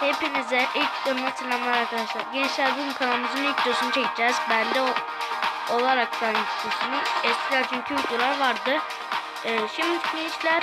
Hepinize ilk videomdan selamlar arkadaşlar. Gençler bugün kanalımızın ilk videosunu çekeceğiz. Ben de o, olaraktan videosunu. Eskiden çünkü videolar vardı. Ee, şimdi gençler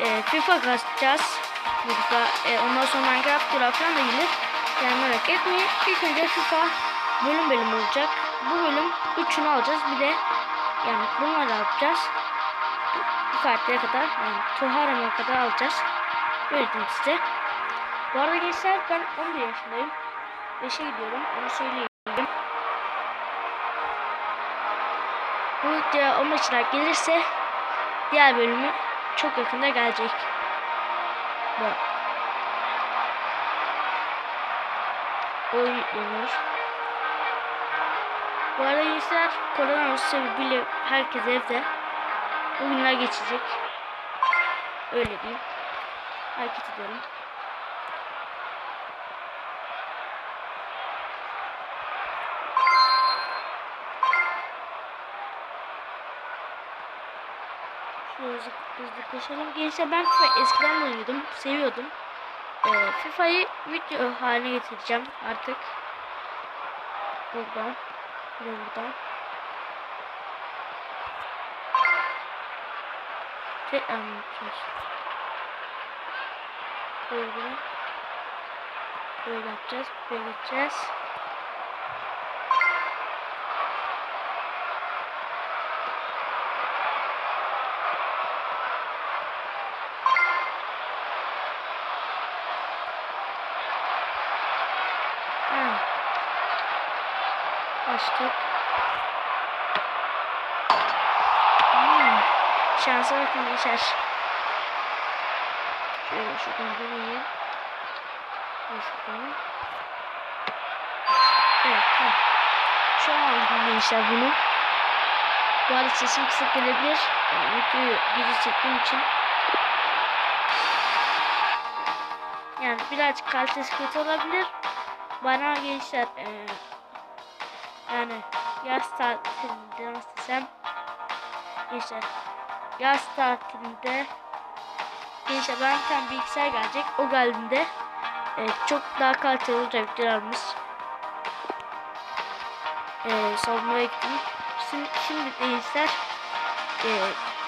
e, FIFA kasacağız. FIFA, e, ondan sonra Minecraft Tura falan da gelir. Yani merak etmeyin. İlk önce FIFA bölüm bölüm olacak. Bu bölüm 3'ünü alacağız. Bir de yani bunları yapacağız. Bu kartlara kadar yani Tuharam'a kadar alacağız. Diyeyim size. Bu arada gençler ben 11 yaşındayım. 5'e gidiyorum onu söyleyeyim. Bu video 15 like gelirse diğer bölümü çok yakında gelecek. Bu. Oyun yükleniyor. Bu arada gençler koronavirüs sebebiyle herkes evde. Bugünler geçecek. Öyle diyeyim. Hareket ediyorum. Şöyle hızlı, hızlı koşalım. Gençler ben FIFA eskiden de oynuyordum. Seviyordum. Ee, FIFA'yı video haline getireceğim artık. Buradan. Buradan. Tekrar mı yapacağız? Böyle. Böyle yapacağız. Böyle yapacağız. Açtık. Hmm. Şansa bakın geçer. Şöyle şuradan buraya. Ve şuradan. Evet. Ha. Şu an aldım gençler bunu. Bu arada sesim kısık gelebilir. Yani videoyu geri çektiğim için. Yani birazcık kalitesi kötü olabilir. Bana gençler eee yani yaz tatilinde nasıl desem gençler yaz tatilinde gençler ben tane bilgisayar gelecek. O geldiğinde e, çok daha kaliteli olacak videolarımız e, savunmaya gittim. Şimdi, şimdi de gençler e,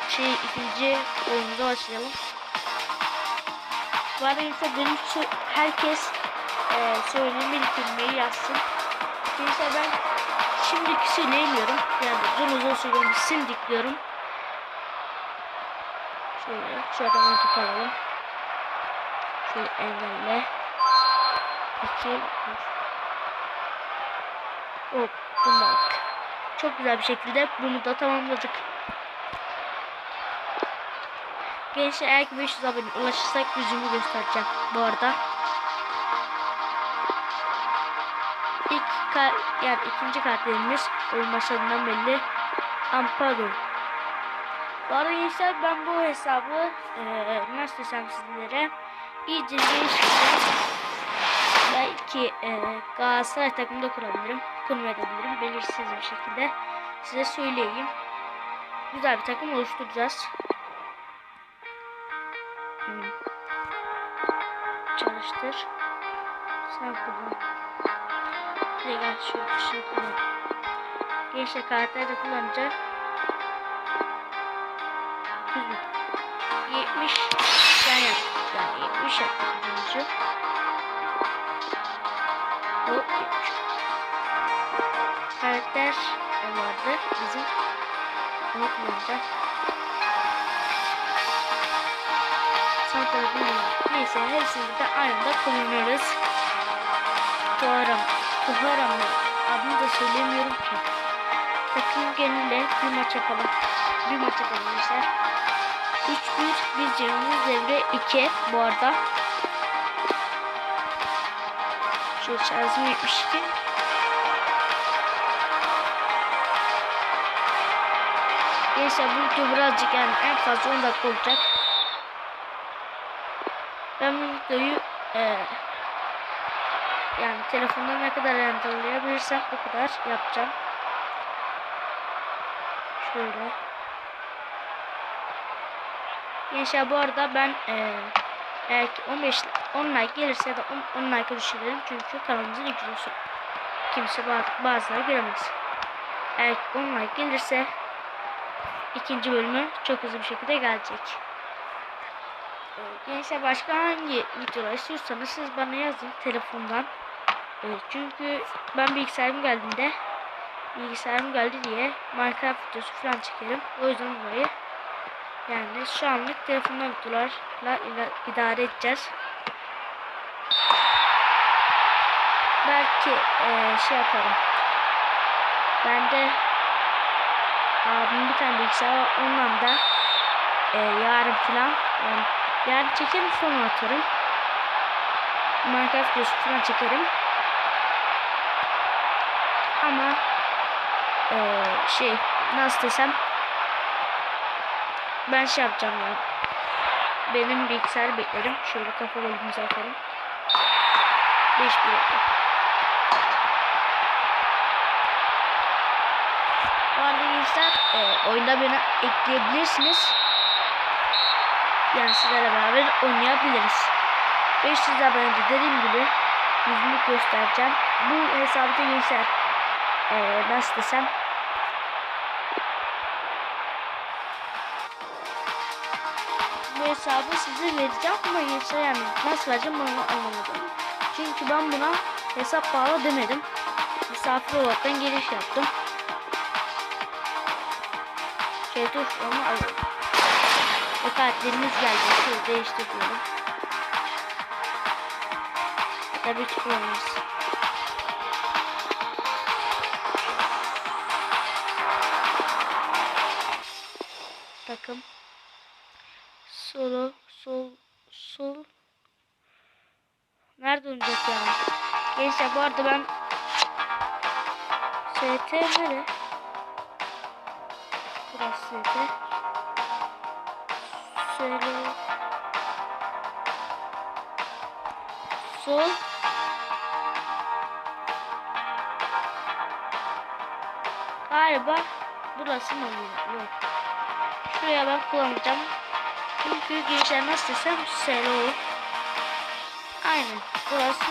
şey ikinci oyunumuza başlayalım. Bu arada herkes e, söylediğim kelimeyi yazsın gençler ben şimdiki söyleyemiyorum. Yani uzun uzun söylüyorum. Simdik diyorum. Şöyle şu adamı tutalım. Şöyle engelle. İki. Hop bunu aldık. Çok güzel bir şekilde bunu da tamamladık. Gençler eğer ki 500 abone ulaşırsak yüzümü göstereceğim bu arada. Yani ikinci karakterimiz oyun başladığından belli Amparo. Bu arada ben bu hesabı e, nasıl desem sizlere iyice geliştirdim. Belki e, Galatasaray takımda kurabilirim. Kurmayabilirim. Belirsiz bir şekilde size söyleyeyim. Güzel bir takım oluşturacağız. Hmm. Çalıştır. Sen kullan. Şuraya şu şunu kullan. Gençler kartları da kullanacak. 70 yani yani 70 yaptık birinci. Hop 70. Karakter vardı bizim. Onu kullanacağım. Son tarafı Neyse hepsini de aynı anda kullanırız. Tuharam. Tuharam mı? Adını da söylemiyorum ki. Takım genelde bir maç yapalım. Bir maç yapalım gençler. 3-1 biz canımız devre 2 bu arada. Şu şarjım 72. Gençler bu video birazcık yani en fazla 10 dakika olacak. Ben bu videoyu e, yani telefonda ne kadar renderlayabilirsem o kadar yapacağım. Şöyle. Gençler bu arada ben eee Eğer ki 15 10 like gelirse ya da 10, 10 like'a düşerim çünkü kanalımızın ilk videosu. Kimse ba- bazıları göremez. Eğer ki 10 like gelirse ikinci bölümü çok hızlı bir şekilde gelecek. Gençler başka hangi videolar istiyorsanız siz bana yazın telefondan. Ee, çünkü ben bilgisayarım geldiğinde bilgisayarım geldi diye Minecraft videosu falan çekerim. O yüzden dolayı yani şu anlık telefondan videolarla idare edeceğiz. Belki eee, şey yaparım. Ben de abim bir tane bilgisayar var. Ondan da eee, yarın falan yani yarın çekerim sonra atarım. Minecraft videosu falan çekerim. Ama eee, şey nasıl desem ben şey yapacağım ya. Benim bilgisayarı beklerim. Şöyle kafa golümüzü atalım. 5 bir Bu arada gençler e, oyunda beni ekleyebilirsiniz. Yani sizlerle beraber oynayabiliriz. 500 abonede dediğim gibi yüzümü göstereceğim. Bu hesabı gençler e, nasıl desem bu hesabı size vereceğim ama gençler yani nasıl vereceğim bunu anlamadım. Çünkü ben buna hesap bağla demedim. Misafir olaraktan giriş yaptım. Şey dur onu alıyorum. Ve katilimiz geldi. Şöyle değiştiriyorum. Tabii ki kullanırız. Takım. Solo, sol, sol. Nerede oynayacak yani? Gençler bu arada ben ST nere? Burası ST. Şöyle. Sol. Galiba burası mı oluyor? Yok. Şuraya ben kullanacağım. Çünkü nasıl desem selo. Aynen. Burası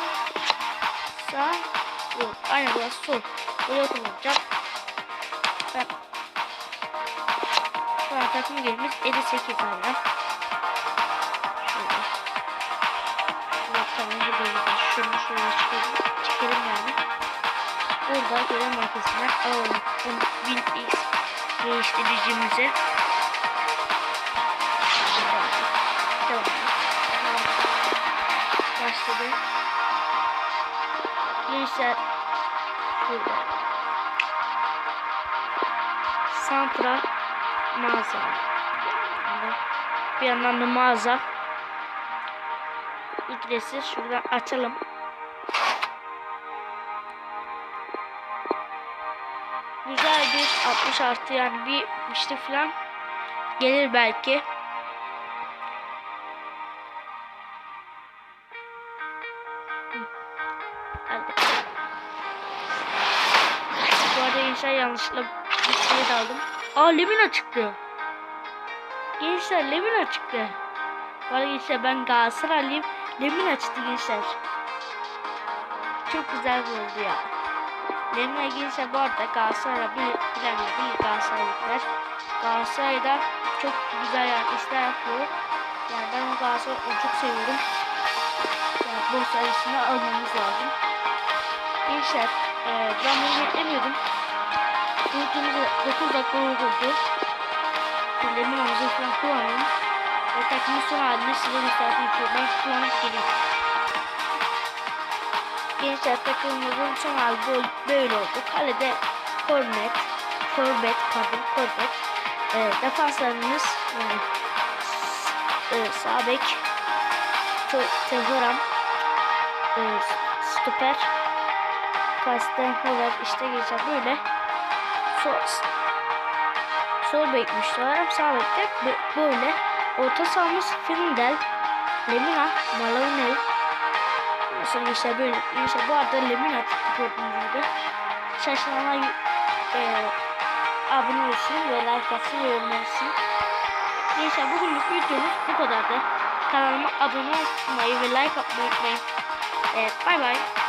sağ. Yok. Aynen burası sol. Buraya kullanacağım. Ben şu an takım gelimiz 58 hala. Şöyle. Tamam bu değil. Şunu şöyle çıkalım. Çıkalım yani. Burada görev merkezinden alalım. Bunu Win Gençler burada. Santra mağaza. Bir yandan da mağaza. Ücretsiz. Şuradan açalım. Güzel bir 60 artı yani bir işte falan gelir belki. Gençler yanlışlıkla de aldım. Aa Lemina çıktı. Gençler Lemina çıktı. Arada gençler ben Galatasaraylıyım. Lemina çıktı gençler. Çok güzel oldu ya. Lemina gençler bu arada Galatasaray'a bir bilenler bir Galatasaraylıklar. Galatasaray'da çok güzel yani işler yapıyor. Yani ben o Galatasaray'ı çok seviyorum. Yani bu sayısını almamız lazım. Gençler e, ben bunu beklemiyordum. Bulduğumuzda 9 dakika oldu. Lemonumuzu falan kullanalım. Ve takımın son halini size gösterdiğim için ben kullanıp geleyim. Gençler takımımızın son hali böyle, oldu. Kalede Cornet, Corbett, pardon Corbett. E, defanslarımız yani, e, sağ bek e, stoper Kasten Hover işte geçer böyle sol sol bekte Bö- böyle orta sahamız Findel Lemina Malavunel Mesela işte böyle işte bu arada Lemina gördüğünüz gibi şaşıranlar e, abone olsun ve like atsın ve yorum olsun. Neyse bugünlük videomuz bu kadardı. kanalıma abone olmayı ve like atmayı unutmayın. Evet bay bay.